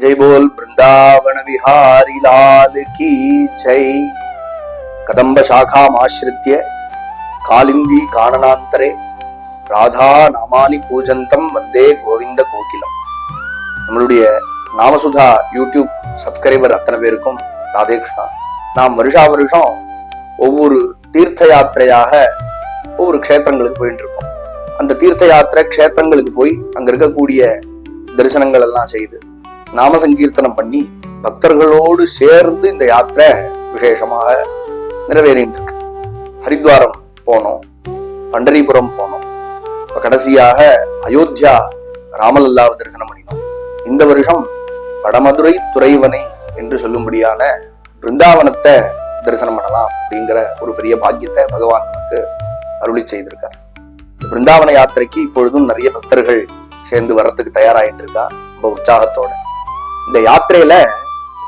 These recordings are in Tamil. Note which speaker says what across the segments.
Speaker 1: जय बोल वृंदावन विहारी लाल की जय கதம்ப சாகாமாசிரித்ய காலிந்தி காணனாந்தரே ராதா நாமானி பூஜந்தம் வந்தே கோவிந்த கோகிலம் நம்மளுடைய நாமசுதா யூடியூப் சப்ஸ்கிரைபர் அத்தனை பேருக்கும் ராதே கிருஷ்ணா நாம் வருஷா வருஷம் ஒவ்வொரு தீர்த்த யாத்திரையாக ஒவ்வொரு க்ஷேத்திரங்களுக்கு போயிட்டு இருக்கோம் அந்த தீர்த்த யாத்திரை க்ஷேத்திரங்களுக்கு போய் அங்க இருக்கக்கூடிய தரிசனங்கள் எல்லாம் செய்து நாம சங்கீர்த்தனம் பண்ணி பக்தர்களோடு சேர்ந்து இந்த யாத்திரை விசேஷமாக நிறைவேறிட்டு இருக்கு ஹரித்வாரம் போனோம் பண்டரிபுரம் போனோம். இப்போ கடைசியாக அயோத்தியா ராமலல்லாவை தரிசனம் பண்ணினோம். இந்த வருஷம் வடமதுரை துறைவனை என்று சொல்லும்படியான பிருந்தாவனத்தை தரிசனம் பண்ணலாம் அப்படிங்கிற ஒரு பெரிய பாக்கியத்தை பகவான் நமக்கு அருளி செய்திருக்கார். பிருந்தாவன யாத்திரைக்கு இப்பொழுதும் நிறைய பக்தர்கள் சேர்ந்து வர்றதுக்கு தயாராயிட்டு இருக்கா ரொம்ப உற்சாகத்தோட. இந்த யாத்திரையில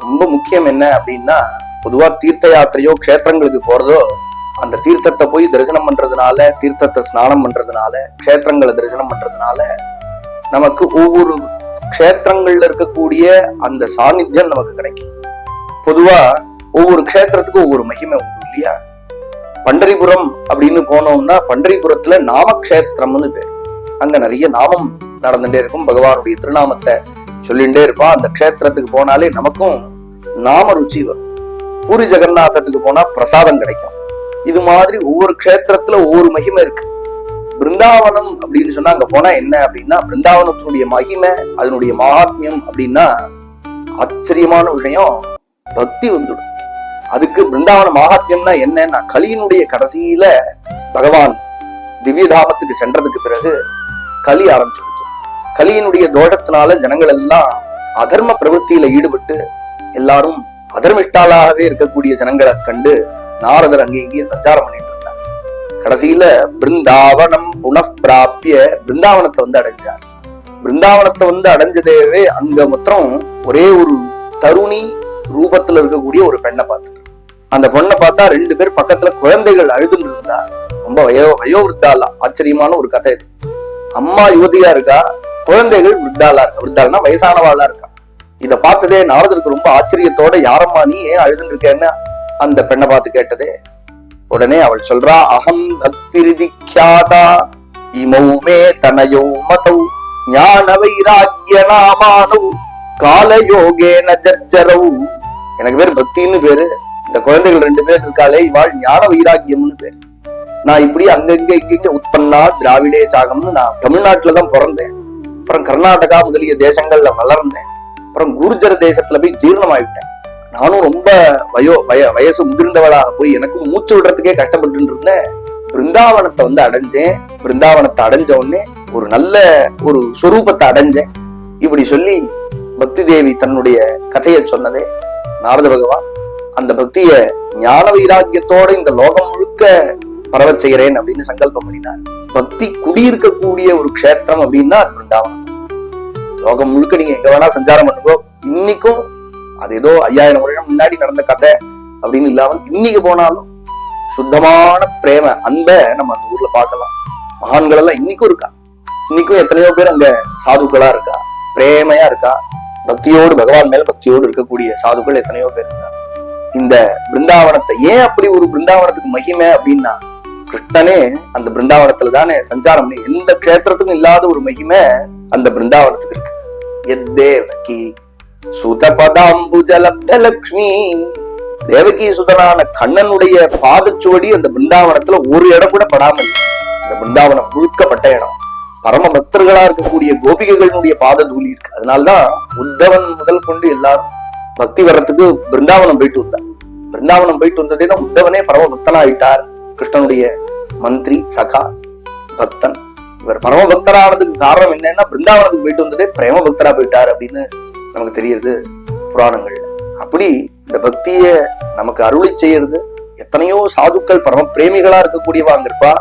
Speaker 1: ரொம்ப முக்கியம் என்ன அப்படின்னா பொதுவா தீர்த்த யாத்திரையோ க்ஷேத்திரங்களுக்கு போறதோ அந்த தீர்த்தத்தை போய் தரிசனம் பண்றதுனால தீர்த்தத்தை ஸ்நானம் பண்றதுனால க்ஷேத்திரங்களை தரிசனம் பண்றதுனால நமக்கு ஒவ்வொரு க்ஷேத்திரங்கள்ல இருக்கக்கூடிய அந்த சாநித்தியம் நமக்கு கிடைக்கும். பொதுவா ஒவ்வொரு க்ஷேத்திரத்துக்கும் ஒவ்வொரு மகிமை உண்டு இல்லையா? பண்டரிபுரம் அப்படின்னு போனோம்னா பண்டரிபுரத்துல நாமக்ஷேத்திரம்னு பேர். அங்க நிறைய நாமம் நடந்துட்டே இருக்கும். பகவானுடைய திருநாமத்தை சொல்லிட்டே இருப்பான் அந்த க்ஷேத்திரத்துக்கு போனாலே நமக்கும் நாம ருச்சி வரும். பூரி ஜெகநாதத்துக்கு போனா பிரசாதம் கிடைக்கும். இது மாதிரி ஒவ்வொரு க்ஷேத்திரத்துல ஒவ்வொரு மகிமை இருக்கு. பிருந்தாவனம் அப்படின்னு சொன்னா அங்க போனா என்ன அப்படின்னா பிருந்தாவனத்தினுடைய மகிமை அதனுடைய மகாத்மியம் அப்படின்னா ஆச்சரியமான விஷயம் பக்தி வந்துடும். அதுக்கு பிருந்தாவன மகாத்மியம்னா என்னன்னா கலியினுடைய கடைசியில பகவான் திவ்யதாபத்துக்கு சென்றதுக்கு பிறகு கலி ஆரம்பிச்சிடும். கலியினுடைய தோஷத்தினால ஜனங்கள் எல்லாம் அதர்ம பிரவருத்தியில ஈடுபட்டு எல்லாரும் அதர்மிஷ்டாலாகவே இருக்கக்கூடிய ஜனங்களை கண்டு நாரதர் அங்கே இங்கேயும் சஞ்சாரம் பண்ணிட்டு இருந்தார். கடைசியில பிருந்தாவனம் புனப்பிராப்பிய பிருந்தாவனத்தை வந்து அடைஞ்சார். பிருந்தாவனத்தை வந்து அடைஞ்சதேவே அங்க மொத்தம் ஒரே ஒரு தருணி ரூபத்துல இருக்கக்கூடிய ஒரு பெண்ணை பார்த்து அந்த பொண்ணை பார்த்தா ரெண்டு பேர் பக்கத்துல குழந்தைகள் அழுதுன்னு இருந்தா ரொம்ப வயோ வயோவிருத்தாலா ஆச்சரியமான ஒரு கதை இது. அம்மா யுவதியா இருக்கா? குழந்தைகள் விருத்தாளா இருக்கா? விருத்தாள்னா வயசானவாளா இருக்கா? இத பார்த்ததே நாரதருக்கு ரொம்ப ஆச்சரியத்தோட யாரம்மா நீ? ஏன் அழுதுன்னு இருக்கேன்னு அந்த பெண்ணை பார்த்து கேட்டதே உடனே அவள் சொல்றா அகம் பக்திரிதிக்யாதா இமௌ மே தனயோ மதௌ ஞான வைராக்கிய நாமானௌ காலயோகேன ஜர்ஜரௌ. எனக்கு பேர் பக்தின்னு பேரு. இந்த குழந்தைகள் ரெண்டு பேர் இருக்காளே இவாள் ஞான வைராக்கியம்னு பேர். நான் இப்படி அங்கங்க இங்க உட்பன்னா திராவிடே சாகம்னு நான் தமிழ்நாட்டுல தான் பிறந்தேன். அப்புறம் கர்நாடகா முதலிய தேசங்கள்ல வளர்ந்தேன். அப்புறம் குர்ஜர தேசத்துல போய் ஜீரணமாயிட்டேன். நானும் ரொம்ப வயோ வய வயசு முதிர்ந்தவளாக போய் எனக்கும் மூச்சு விடுறதுக்கே கஷ்டப்பட்டு இருந்தேன். பிருந்தாவனத்தை வந்து அடைஞ்சேன். பிருந்தாவனத்தை அடைஞ்ச உடனே ஒரு நல்ல ஒரு சொரூபத்தை அடைஞ்சேன். இப்படி சொல்லி பக்தி தேவி தன்னுடைய கதையை சொன்னதே நாரத பகவான் அந்த பக்திய ஞான வைராக்கியத்தோட இந்த லோகம் முழுக்க பரவச் செய்கிறேன் அப்படின்னு சங்கல்பம் பண்ணினார். பக்தி குடியிருக்கக்கூடிய ஒரு க்ஷேத்திரம் அப்படின்னா அது பிருந்தாவனம். லோகம் முழுக்க நீங்க எங்க வேணா சஞ்சாரம் பண்ணுங்கோ. இன்னைக்கும் அது ஏதோ ஐயாயிரம் வருஷம் முன்னாடி நடந்த கதை அப்படின்னு இல்லாமல் இன்னைக்கு போனாலும் சுத்தமான பிரேம அன்பை நம்ம அந்த ஊர்ல பார்க்கலாம். மகான்கள் எல்லாம் இன்னைக்கும் இருக்கா? இன்னைக்கும் எத்தனையோ பேர் அங்க சாதுக்களா இருக்கா? பிரேமையா இருக்கா? பக்தியோடு பகவான் மேல பக்தியோடு இருக்கக்கூடிய சாதுக்கள் எத்தனையோ பேர் இருக்கா? இந்த பிருந்தாவனத்தை ஏன் அப்படி ஒரு பிருந்தாவனத்துக்கு மகிமை அப்படின்னா கிருஷ்ணனே அந்த பிருந்தாவனத்துல தானே சஞ்சாரம் பண்ணி எந்த க்ஷேத்திரத்துக்கும் இல்லாத ஒரு மகிமை அந்த பிருந்தாவனத்துக்கு இருக்கு. எத்தேவகி சுதபதாம்புஜலப்தலக்ஷ்மி. தேவகி சுதனான கண்ணனுடைய பாதச்சுவடி அந்த பிருந்தாவனத்துல ஒரு இடம் கூட படாமல் இந்த அந்த பிருந்தாவனம் முழுக்கப்பட்ட இடம். பரம பக்தர்களா இருக்கக்கூடிய கோபிகைகளுடைய பாத தூளி இருக்கு. அதனால்தான் உத்தவன் முதல் கொண்டு எல்லாரும் பக்தி வர்றதுக்கு பிருந்தாவனம் போயிட்டு வந்தார். பிருந்தாவனம் போயிட்டு வந்ததே தான் உத்தவனே பரம பக்தனாயிட்டார். கிருஷ்ணனுடைய மந்திரி சகா பக்தன். இவர் பரம பக்தரானதுக்கு காரணம் என்னன்னா பிருந்தாவனத்துக்கு போயிட்டு வந்ததே பிரேம பக்தரா போயிட்டார் அப்படின்னு நமக்கு தெரியுது புராணங்கள். அப்படி இந்த பக்திய நமக்கு அருளி செய்யறது எத்தனையோ சாதுக்கள் பரம பிரேமிகளா இருக்கக்கூடியவாங்க இருப்பா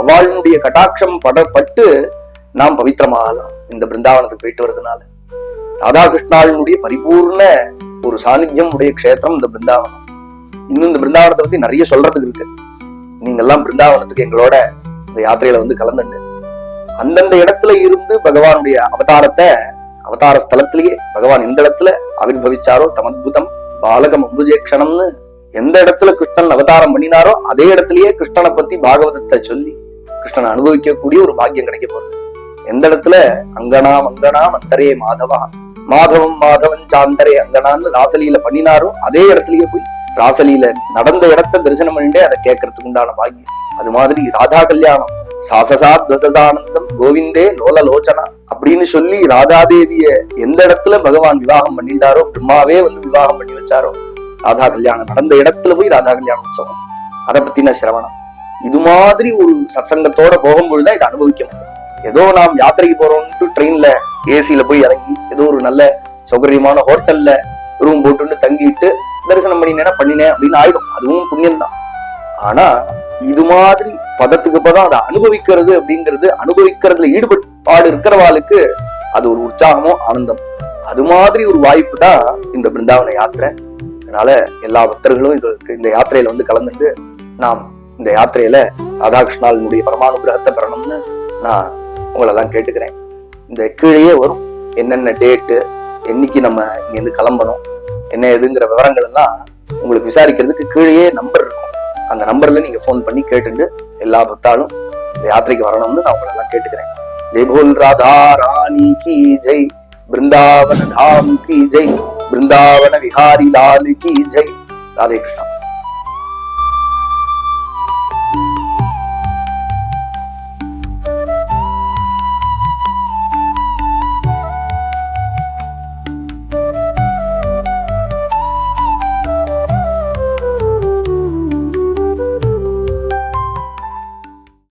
Speaker 1: அவளுடைய கட்டாட்சம் படப்பட்டு நாம் பவித்திரமாகலாம் இந்த பிருந்தாவனத்துக்கு போயிட்டு வர்றதுனால. ராதாகிருஷ்ணாவினுடைய பரிபூர்ண ஒரு சாநித்தியம் உடைய க்ஷேத்திரம் இந்த பிருந்தாவனம். இன்னும் இந்த பிருந்தாவனத்தை பத்தி நிறைய சொல்றதுக்கு இருக்கு. நீங்க எல்லாம் பிருந்தாவனத்துக்கு எங்களோட இந்த யாத்திரையில வந்து கலந்துட்டு அந்தந்த இடத்துல இருந்து பகவானுடைய அவதாரத்தை அவதார ஸ்தலத்திலேயே பகவான் எந்த இடத்துல ஆவிர்வவிச்சாரோ தமத்புதம் பாலகம் அம்புஜேக்ஷணம்னு எந்த இடத்துல கிருஷ்ணன் அவதாரம் பண்ணினாரோ அதே இடத்துலயே கிருஷ்ணனை பத்தி பாகவதத்தை சொல்லி கிருஷ்ணனை அனுபவிக்கக்கூடிய ஒரு பாக்கியம் கிடைக்க போறது எந்த இடத்துல? அங்கனா மங்கனா மந்தரே மாதவா. மாதவம் மாதவன் சாந்தரே அங்கனான்னு ராசலீல பண்ணினாரோ அதே இடத்துலயே போய் ராசலீல நடந்த இடத்த தரிசனம் பண்ணிட்டே அதை கேட்கறதுக்கு உண்டான பாக்கியம். அது மாதிரி ராதா கல்யாணம். சாசசா துவசசானந்தம் கோவிந்தே லோல லோச்சனா அப்படின்னு சொல்லி ராதாதேவிய எந்த இடத்துல பகவான் விவாகம் பண்ணிட்டாரோ பிரம்மாவே வந்து விவாகம் பண்ணி வச்சாரோ ராதா கல்யாணம் நடந்த இடத்துல போய் ராதா கல்யாணம் உற்சவம் அதை பத்தின சிரவணம். இது மாதிரி ஒரு சத்சங்கத்தோட போகும்பொழுதுதான் இதை அனுபவிக்க முடியும். ஏதோ நாம் யாத்திரைக்கு போறோம்ட்டு ட்ரெயின்ல ஏசியில போய் இறங்கி ஏதோ ஒரு நல்ல சௌகரியமான ஹோட்டல்ல ரூம் போட்டுன்னு தங்கிட்டு தரிசனம் பண்ணினேன்னா பண்ணினேன் அப்படின்னு ஆயிடும். அதுவும் புண்ணியம் தான் ஆனா இது மாதிரி பதத்துக்கு பதம் அதை அனுபவிக்கிறது அப்படிங்கிறது அனுபவிக்கிறதுல ஈடுபாடு இருக்கிறவாளுக்கு அது ஒரு உற்சாகமும் ஆனந்தம். அது மாதிரி ஒரு வாய்ப்பு தான் இந்த பிருந்தாவன யாத்திரை. அதனால எல்லா பக்தர்களும் இது இந்த யாத்திரையில வந்து கலந்துட்டு நாம் இந்த யாத்திரையில ராதாகிருஷ்ணாவினுடைய பரமானுகிரகத்தை பெறணும்னு நான் உங்களெல்லாம் கேட்டுக்கிறேன். இந்த கீழேயே வரும். என்னென்ன டேட்டு என்னைக்கு நம்ம இங்கேருந்து கிளம்பணும் என்ன ஏதுங்கிற விவரங்கள் எல்லாம் உங்களுக்கு விசாரிக்கிறதுக்கு கீழேயே நம்பர் அந்த நம்பர்ல நீங்க ஃபோன் பண்ணி கேட்டுட்டு எல்லா பக்தாலும் இந்த யாத்திரைக்கு வரணும்னு நான் உங்களை எல்லாம் கேட்டுக்கிறேன். ஜெய் போல் ராதா ராணி கி ஜெய் பிருந்தாவன தாம் கி ஜெய் பிருந்தாவன விஹாரி லால் கி ஜெய். ராதே கிருஷ்ணா.